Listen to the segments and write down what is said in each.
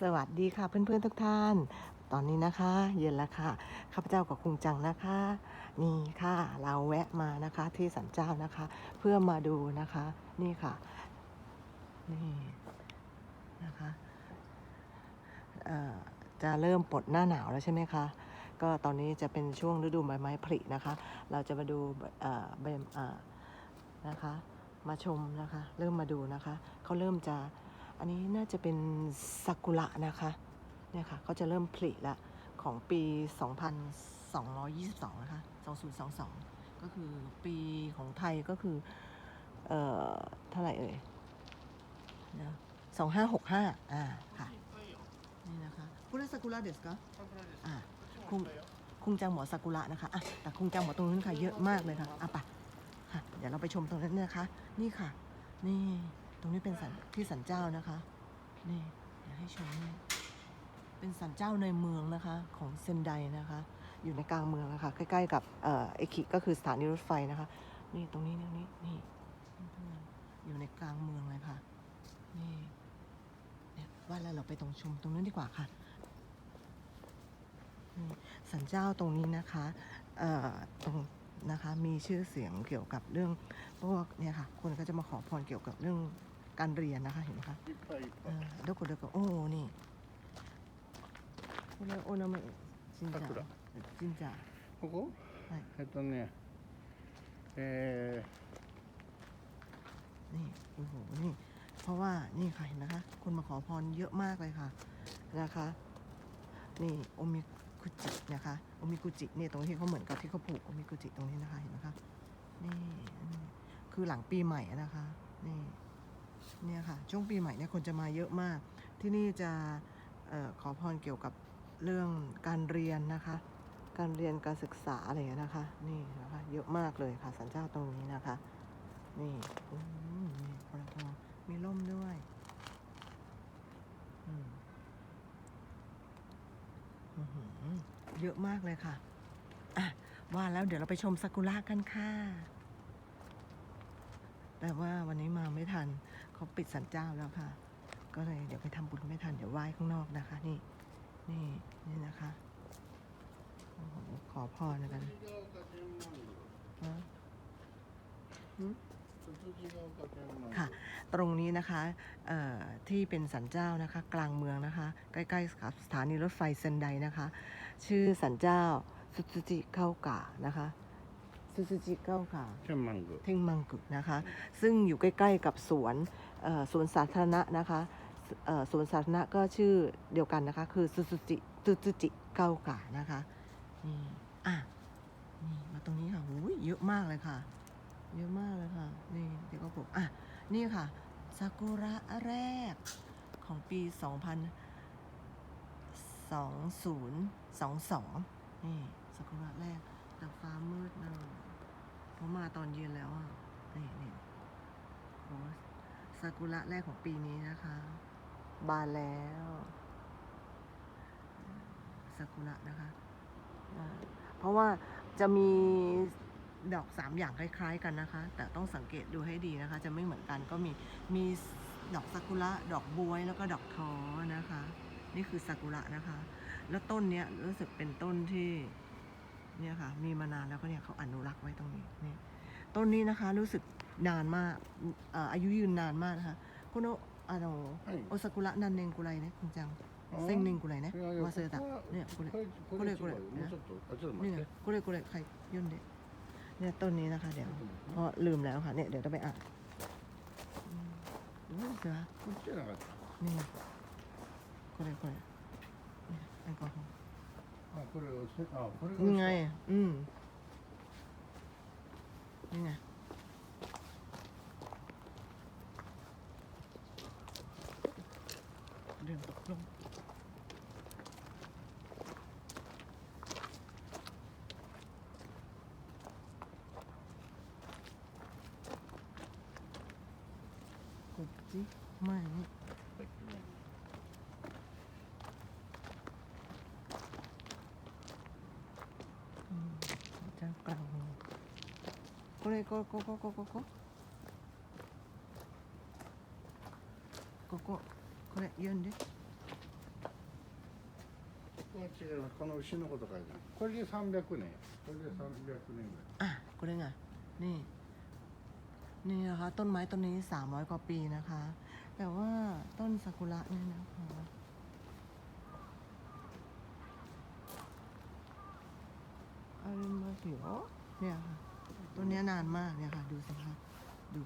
สวัสดีค่ะเพื่อนๆทุกท่าน ตอนนี้นะคะ เย็นแล้วค่ะข้าพเจ้ากับคุงจังนะคะ นี่ค่ะเราแวะมานะคะที่สันเจ้านะคะ เพื่อมาดูนะคะ นี่ค่ะ นี่นะคะจะเริ่มปลดหน้าหนาวแล้วใช่ไหมคะก็ตอนนี้จะเป็นช่วงฤดูใบไม้ผลินะคะ เราจะมาดูใบนะคะ มาชมนะคะ เริ่มมาดูนะคะเขาเริ่มจะ อันนี้น่าจะเป็นซากุระนะคะเนี่ยค่ะเขาจะเริ่มผลิละของปี 2222 นะคะ 2022 ก็คือปีของไทยก็คือ เอ่อ เท่าไหร่เอ่ยนะ2565 อ่า ค่ะ นี่นะคะคุณซากุระเดสก็อ่าคุงคุงจังหมอซากุระนะคะอะแต่คุงจังหมอตรงนั้นค่ะ เยอะมากเลยค่ะอะไปค่ะ เดี๋ยวเราไปชมตรงนั้นนะคะ นี่ค่ะ นี่ รงนี้เป็นสันที่สันเจ้านะคะ นี่เดี๋ยวให้ชมนี่เป็นสันเจ้าในเมืองนะคะ ของเซนไดนะคะ อยู่ในกลางเมืองนะคะ ใกล้ๆกับเอคิก็คือสถานีรถไฟนะคะ นี่ตรงนี้ตรงนี้นี่อยู่ในกลางเมืองเลยค่ะ นี่เนี่ยว่าแล้วเราไปตรงชมตรงนั้นดีกว่าค่ะสันเจ้าตรงนี้นะคะเอ่อตรงนะคะมีชื่อเสียงเกี่ยวกับเรื่องพวกเนี่ยค่ะคนก็จะมาขอพรเกี่ยวกับเรื่อง การเรียนนะคะเห็นไหมคะ いっぱいいっ เอ ぱい。 อどこどこおおนี่これお名前神社桜神社ここ？はい。えっとね、え นี่โอ้โหนี่ เพราะว่านี่ค่ะเห็นนะคะ คนมาขอพรเยอะมากเลยค่ะนะคะ นี่โอมิกุจินะคะโอมิกุจิเนี่ยตรงที่เขาเหมือนกับที่เขาผูกโอมิกุจิตรงนี้นะคะเห็นไหมคะนี่นี่คือหลังปีใหม่อะนะคะ นี่ เนี่ยค่ะช่วงปีใหม่เนี่ยคนจะมาเยอะมาก ที่นี่จะออขอพรเกี่ยวกับเรื่องการเรียนนะคะ การเรียนการศึกษาอะไรเงี้ยนะคะ นี่นะคะเยอะมากเลยค่ะสันเจ้าตรงนี้นะคะ นี่อืมนี่พลทอมีร่มด้วยอืมอื้อเยอะมากเลยค่ะอะ ว่าแล้วเดี๋ยวเราไปชมซากุระกันค่ะแต่ว่าวันนี้มาไม่ทัน เขาปิดสันเจ้าแล้วค่ะ ก็เลยเดี๋ยวไปทำบุญไม่ทันเดี๋ยวไหว้ข้างนอกนะคะ นี่นี่นี่นะคะขอพรกันนะค่ะ ตรงนี้นะคะที่เป็นสันเจ้านะคะ กลางเมืองนะคะ ใกล้ๆกับสถานีรถไฟเซนไดนะคะ ชื่อสันเจ้าสุจิเข้ากานะคะ ซูซูจิเก้าค่ะเท่งมังกุเทงมังกุนะคะ ซึ่งอยู่ใกล้ ๆ กับสวนสวนสาธารณะนะคะสวนสาธารณะก็ชื่อเดียวกันนะคะ คือซูซูจิซูซูจิเก้าค่ะนะคะนี่อะนี่มาตรงนี้ค่ะโอ้ยเยอะมากเลยค่ะ เยอะมากเลยค่ะ นี่เดี๋ยวก็ผมอะนี่ค่ะซากุระแรกของปี 2000 2022 นี่ซากุระแรกแต่ฟ้ามืดนะ เพราะมาตอนเย็นแล้วอะนี่นี่โอ้ซากุระแรกของปีนี้นะคะ บานแล้วซากุระนะคะอ่าเพราะว่าจะมีดอกสามอย่างคล้ายๆกันนะคะ แต่ต้องสังเกตดูให้ดีนะคะ จะไม่เหมือนกันก็มีมีดอกซากุระดอกบวยแล้วก็ดอกท้อนะคะ นี่คือซากุระนะคะ แล้วต้นเนี้ยรู้สึกเป็นต้นที่เนี่ยค่ะ มีมานานแล้วก็เนี่ยเขาอนุรักษ์ไว้ตรงนี้นี่ ต้นนี้นะคะรู้สึกนานมากเอ่ออายุยืนนานมากนะคะคุณโอあのはい。お桜何年ぐらいねくんちゃんあ千年ぐらいねいやいや忘れたここはねこれこれここれこれれ違うよもうちょっとあちょっと待 นี่ っ ไง て。 これこれใคร読んでเนี่ยต้นนี้นะคะ เดี๋ยวเพราะลืมแล้วค่ะเนี่ยเดี๋ยวต้องไปอ่านอืมどうですかこっちじゃなかった。นี่ไงこれこれเนี่ยแอลกอฮอล์ あこれをせあこれが นี่ไง อืม นี่ไง これこここここここここれ読んで こは違うこの牛のこと書いてあるこれで300年これで300年ぐらい อ่ะกูได้ไง นี่ นี่นะคะ ต้นไม้ต้นนี้สามร้อยกว่าปีนะคะ แต่ว่าต้นซากุระเนี่ยนะคะอาริมาสิโอเนี่ยค่ะ ต้นนี้นานมากเนี่ยค่ะ ดูสิคะดู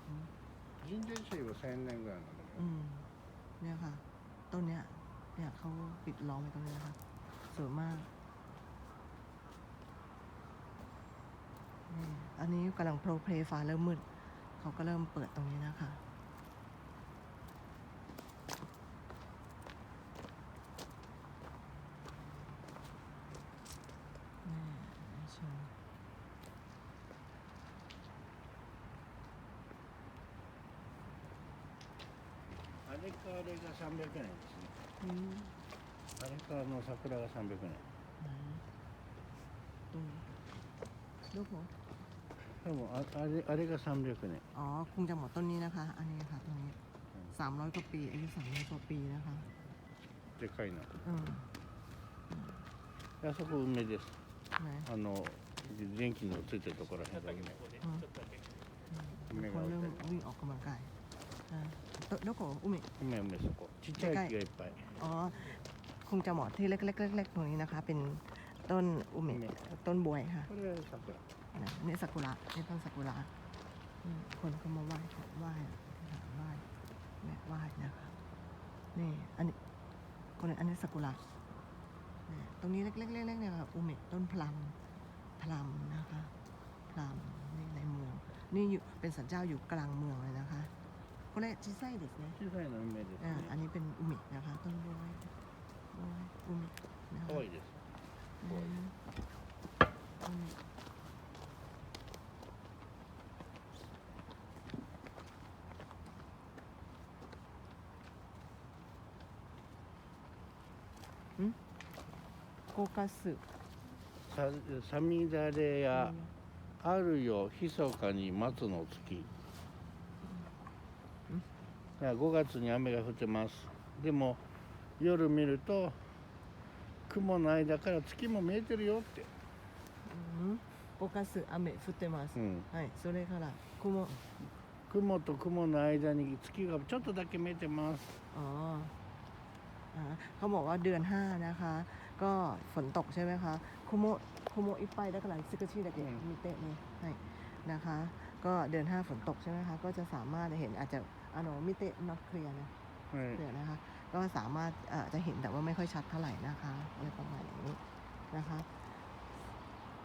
힘든 사이로 낸거น.อืม เนี่ยค่ะ ต้นเนี้ยเนี่ยเขาปิดล้อมไปตรงนี้นะคะสวยมากอันนี้กำลังโปรเพลฟ้าเริ่มมืดเขาก็เริ่มเปิดตรงนี้นะคะ 桜が300年 ไหนตรงลูกหัว 多分ああれあれが300年 อ๋อ คงจะหมดต้นนี้นะคะ อันนี้ค่ะตรงนี้สามร้อยกว่าปี อายุสามร้อยกว่าปีนะคะ でかいな อืม あそこ梅です ไหน あの電気のついてるところらへんだけね อืมอืมคนเริ่มวิ่งออกกำลังกายอ่าโตโดโกะอุมิ 梅梅そこちっちゃい木がいっぱい อ๋อ คงจะเหมาะที่เล็กๆเล็กๆตรงนี้นะคะ เป็นต้นอุมิต้นบวยค่ะ これ桜 นะนี่ซากุระนี่ต้นซากุระอืมคนก็มาไหว้ขอไหว้อธิษฐานไหว้แม่ไหว้นะคะ นี่ อันนี้ คนนี้อันนี้ซากุระเนี่ยตรงนี้เล็กๆๆๆเนี่ยค่ะอุมิต้นพลัมพลัมนะคะพลัมนี่ในเมือง นี่อยู่เป็นสันเจ้าอยู่กลางเมืองเลยนะคะこれ小さいですね小さいの梅です อ่า ね อันนี้เป็นอุมินะคะ ต้นบวยบวยอุมินะ 可愛いです。い。うん。高架数。さ、さみだれや。あるよ、密かに松の月。月に雨が降ってます。でも。夜見ると雲の間から月も見えてるよって、うんโกกัส雨降ってますうん、はいそれから雲雲と雲の間に月がちょっとだけ見えてます อ๋ออ่าเขาบอกว่าเดือนห้านะคะ ก็ฝนตกใช่ไหมคะคุโมคุโมอิปไปได้กำลังซึกชิดะเกะมีเตะนี่ให้นะคะ ก็เดือนห้าฝนตกใช่ไหมคะ ก็จะสามารถเห็นอาจจะอ่าโนมิเตะนอตเคลียนะ はいเคลียนะคะ ก็สามารถเอ่อจะเห็นแต่ว่าไม่ค่อยชัดเท่าไหร่นะคะอะไรประมาณอย่างนี้นะคะ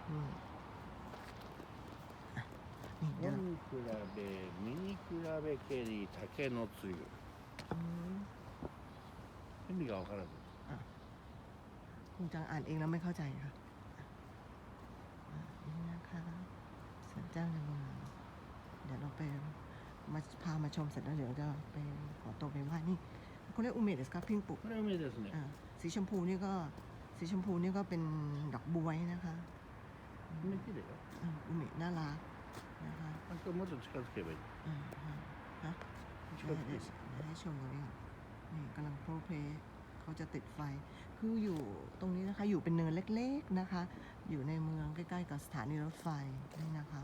อืมอ่ะนี่เดี๋ยวเรา 見比べ見に比べけり竹のつゆ อืม 意味が分からず คงจังอ่านเองแล้วไม่เข้าใจค่ะอ่ะนี่นะคะสันเจ้าในเมืองเดี๋ยวเราไปมาพามาชมเสร็จแล้วเดี๋ยวจะไปขอตัวไปไหว้นี่ เขาเรียกอุเมะเดสครับพิงปุ これ梅ですね อ่าสีชมพูนี่ก็ สีชมพูนี่ก็เป็นดอกบวยนะคะอืม 梅きれいよ อ่าอุเมะน่ารักนะคะ あともうちょっと近づけばいい อ่าฮะฮะ 近 เดี๋ยว づけ เดี๋ยวเดี๋ยวให้ชมตรงนี้นี่กำลังโปรเพลย์เขาจะติดไฟ คืออยู่ตรงนี้นะคะ อยู่เป็นเนินเล็กๆนะคะ อยู่ในเมืองใกล้ๆกับสถานีรถไฟนี่นะคะ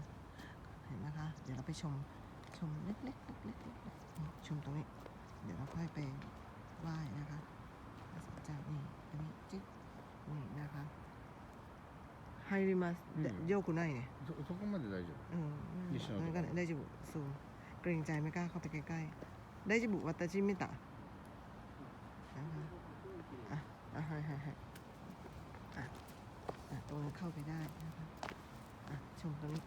เห็นนะคะ เดี๋ยวเราไปชมชมเล็กๆเล็กๆเล็กๆนี่ชมตรงนี้ เดี๋ยวเราค่อยไป ไหว้นะคะพระสัจจานี่อันนี้จิ๊กนี่นะคะไฮริมัส อืม โยกุไนเนี่ย そそこまで大丈夫 เออ ดิฉันเอา งั้นก็ได้จิบุซูมเกรงใจไม่กล้าเข้าไปใกล้ๆ ได้จิบุวัตจิมิตะนะคะอ่ะอ่ะให้ให้ให้อ่ะอ่ะตรงนี้เข้าไปได้นะคะอ่ะชมตรงนี้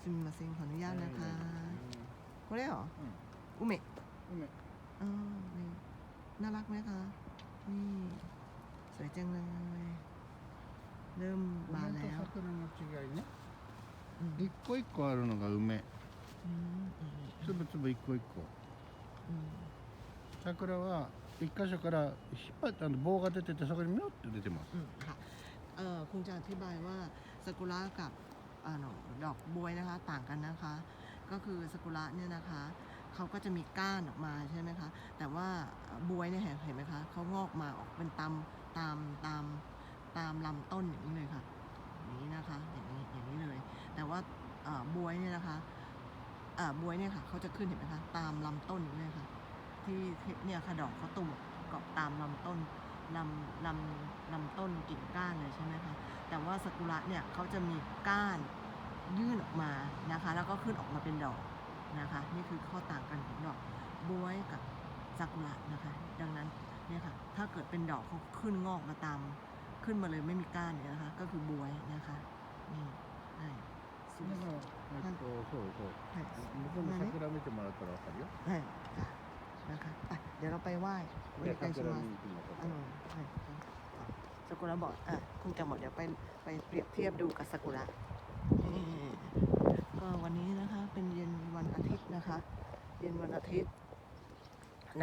ซูมิมาเซงขออนุญาตนะคะこれเหรอ うん อุเมะ 梅 เออ นี่น่ารักไหมคะ นี่สวยจังเลย เริ่มบาน 梅と แล้ว 桜の違いね อืม 一個一個あるのが梅 อืมอืม つぶつぶ一個一個 อืม 桜は一箇所から引っ張ってあの棒が出ててそこにミョって出てます อืมค่ะ เอ่อคงจะอธิบายว่าซากุระกับอ่าโนดอกบวยนะคะต่างกันนะคะ ก็คือซากุระเนี่ยนะคะ เขาก็จะมีก้านออกมาใช่ไหมคะ แต่ว่าบวยเนี่ยเห็นเห็นไหมคะเขางอกมาออกเป็นตามตามตามตามลำต้นอย่างนี้เลยค่ะอย่างนี้นะคะอย่างนี้อย่างนี้เลย แต่ว่าบวยเนี่ยนะคะบวยเนี่ยค่ะเขาจะขึ้นเห็นไหมคะตามลำต้นอย่างนี้เลยค่ะ ที่เนี่ยค่ะดอกเขาตุ่มเกาะตามลำต้นลำลำลำต้นกิ่งก้านเลยใช่ไหมคะแต่ว่าซากุระเนี่ยเขาจะมีก้านยื่นออกมานะคะ แล้วก็ขึ้นออกมาเป็นดอก นะคะ นี่คือข้อต่างกันของดอกบวยกับซากุระนะคะ ดังนั้นเนี่ยค่ะถ้าเกิดเป็นดอกเขาขึ้นงอกมาตามขึ้นมาเลยไม่มีก้านเนี่ยนะคะ ก็คือบวยนะคะนี่ใช่สวย でもえっとそうそうはい向こうの桜見てもらったらわかるよ ใช่ค่ะนะคะไปเดี๋ยวเราไปไหว้ で ใกล้ชิ 桜 มา 見に行くのか อืมใช่ซากุระบอกอ่ะคุณจะหมดเดี๋ยวไปไปเปรียบเทียบดูกับซากุระนี่ก็ วันนี้นะคะเป็นเย็นวันอาทิตย์นะคะ เย็นวันอาทิตย์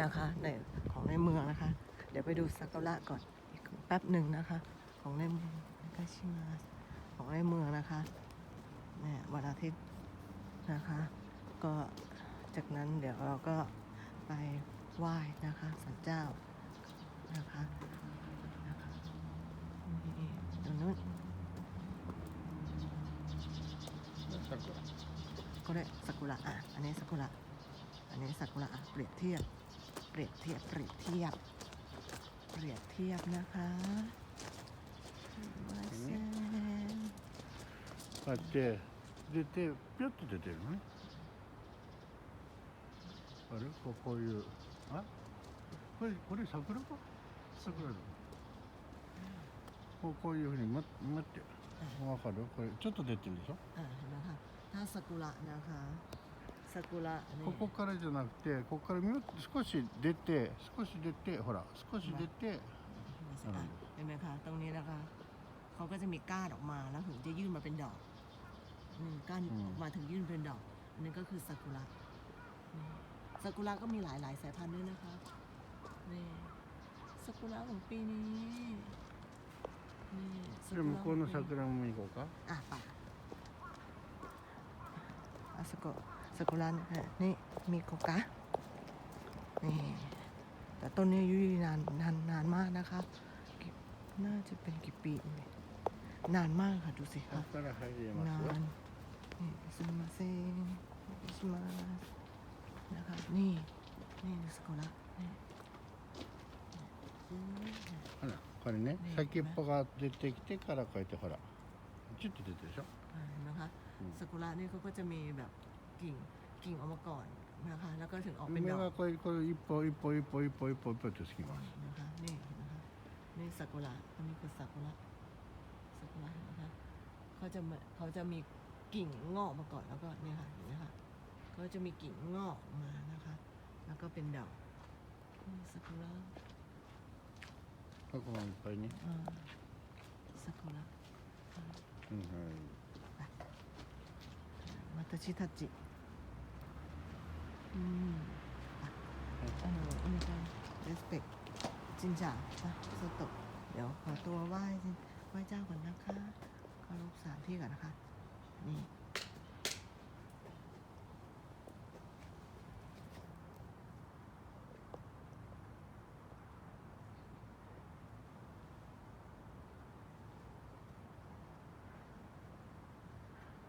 นะคะในของในเมืองนะคะ เดี๋ยวไปดูซากุระก่อนอีกแป๊บหนึ่งนะคะ ของในเมืองกล้ชิมาของในเมืองนะคะเนี่ยวันอาทิตย์นะคะ ก็จากนั้นเดี๋ยวเราก็ไปไหว้นะคะสันเจ้า ก็ได้ซากุระอ่ะอันนี้ซากุระอันนี้ซากุระอ่ะเปรียบเทียบ เปรียบเทียบเปรียบเทียบ เปรียบเทียบนะคะมาเซน こうやって出てピョッと出てるのねあれこうこういうあこれこれ桜か桜だこうこういうふうに待待ってわかるこれちょっと出てるでしょ อ่าเห็นไหมคะ ถ้าซากุระนะคะซากุระเนี่ย ここからじゃなくてここからみょ少し出て少し出てほら少し出て อ่ะเห็นไหมคะ ตรงนี้นะคะ เขาก็จะมีก้านออกมาแล้วถึงจะยื่นมาเป็นดอกอืมก้านออกมาถึงยื่นเป็นดอก อันนี้ก็คือซากุระนี่ซากุระก็มีหลายหลายๆสายพันธุ์ด้วยนะคะ นี่ซากุระของปีนี้ นี่ซา じゃ กุ あ ระ 向こうの ของปี 桜も行こうか อ่ะไป อาสกุซากุระเนี่ยนี่มีโกกะ นี่ แต่ต้นนี้อายุยืนนานนานนานมากนะคะกี่น่าจะเป็นกี่ปีเนี่ยนานมากค่ะ ดูสิ こ คะ こから入りま นา すよ นนี่ซูมาเซนซูมานะคะ นี่ นี่ดูสกุระนี่นี่ ほらこれねね先っぽが出てきてからこうやってほらチュッと出てるでしょ อ่าเห็นไหมคะ うん สกุระนี่เขาก็จะมีแบบกิ่งกิ่งออกมาก่อนนะคะ แล้วก็ถึงออกเป็น 芽 ดอก がこれこれ一本一本一本一本一本一本ってつきます นะคะนี่เห็นไหมคะนี่ซากุระอันนี้คือซากุระซากุระเห็นไหมคะเขาจะมาเขาจะมีกิ่งงอกมาก่อนแล้วก็เนี่ยค่ะเห็นไหมคะเขาจะมีกิ่งงอกออกมานะคะ แล้วก็เป็นดอกนี่ซากุระ ここもいっぱいね、 อ่าซากุระ うんはい、 วัตชิทัจิอืมอะเอออันนี้ก็ respect จินจ่านะสโตะเดี๋ยวขอตัวไหว้ไหว้เจ้าก่อนนะคะขอรพสามที่ก่อนนะคะ นี่